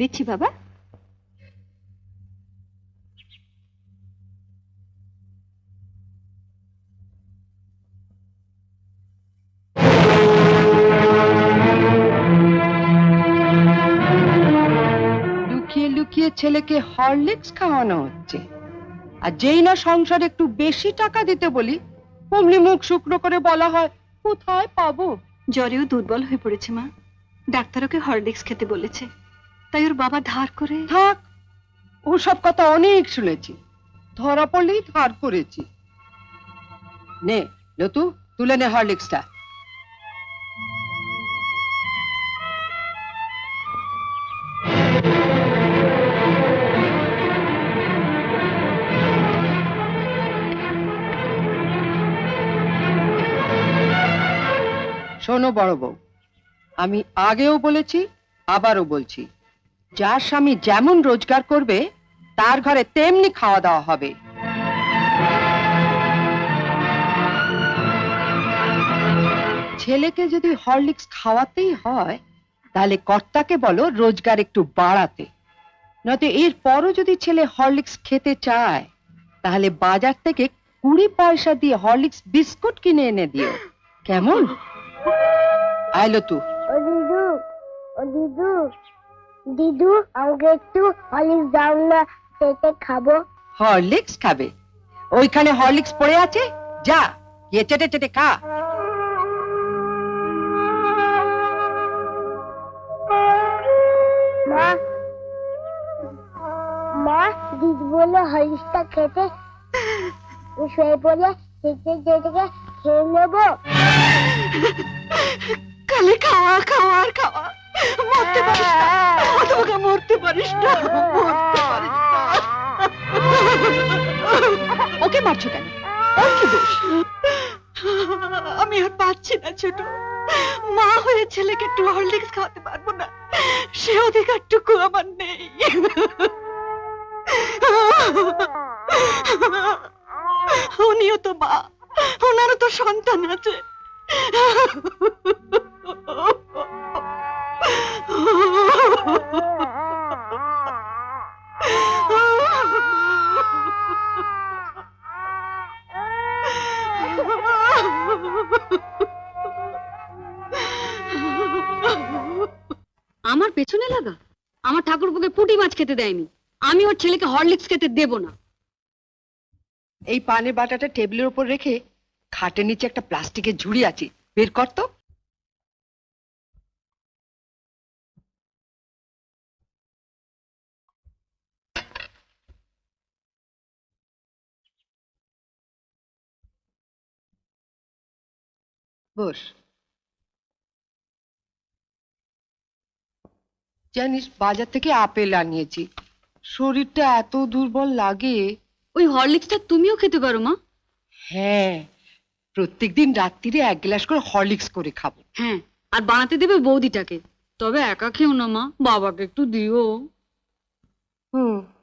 দিচ্ছি বাবা। লুকিয়ে লুকিয়ে ছেলেকে হরলিক্স খাওয়ানো হচ্ছে। আর যেই না সংসারে একটু বেশি টাকা দিতে বলি অমনি মুখ শুকনো করে বলা হয় কোথায় পাবো? জ্বরেও দুর্বল হয়ে পড়েছে মা। ডাক্তার ওকে হরলিক্স খেতে বলেছে। তাই ওর বাবা ধার করে? থাক ওসব কথা অনেক শুনেছি। ধরা পড়লেই ধার করেছি। নে, লতু, তুলে নে হরলিক্সটা। শোনো বড় বউ, আমি আগেও বলেছি, আবারও বলছি। যার স্বামী যেমন রোজগার করবে, তার ঘরে তেমনি খাওয়া দাওয়া হবে। ছেলেকে যদি হরলিক্স খাওয়াতেই হয়, তাহলে কর্তাকে বলো রোজগার একটু বাড়াতে। নয়তো এর পরও যদি ছেলে হরলিক্স খেতে চায়, তাহলে বাজার থেকে কুড়ি পয়সা দিয়ে হরলিক্স বিস্কুট কিনে এনে দিও। কেমন? আইলো তু দিদু দিদু। দিদু আমাকে একটু হলিক্স দাও না চেটে খাব। হরলিক্স খাবে? ওইখানে হরলিক্স পড়ে আছে? যা গিয়ে চেটে চেটে খা। মা মা দিদি বলল হলিক্সটা খেতে। শুয়ে পড়ে চেটে চেটে খেয়ে নেব। খালি খাওয়া খাওয়া আর খাওয়া। মরতে পারিস না। মরতে পারিস না মরতে পারিস না। ওকে মারছো কেন? ওর কি দোষ? আমি আর পাচ্ছি না ছোট। মা হয়ে ছেলেকে একটু হরলিক্স খাওয়াতে পারব না। সে অধিকারটুকু আমার নেই। উনিও তো মা। ওনারও তো সন্তান আছে। আমার পেছনে লাগা? আমার ঠাকুরপুকে পুঁটি মাছ খেতে দেয়নি। আমি ওর ছেলেকে হরলিক্স খেতে দেব না। এই পানের বাটাটা টেবিলের উপর রেখে খাটের নিচে একটা প্লাস্টিকের ঝুড়ি আছে। বের কর তো। বস জানিস বাজার থেকে আপেল আনিয়েছি। শরীরটা এত দুর্বল লাগে। ওই হরলিক্সটা তুমিও খেতে পারো মা। হ্যাঁ প্রত্যেকদিন রাত্রিরে এক গ্লাস করে হরলিক্স করে খাব। হ্যাঁ আর বানাতে দেবে বৌদিটাকে। তবে একা খেও না মা। বাবাকে একটু দিও। হুম।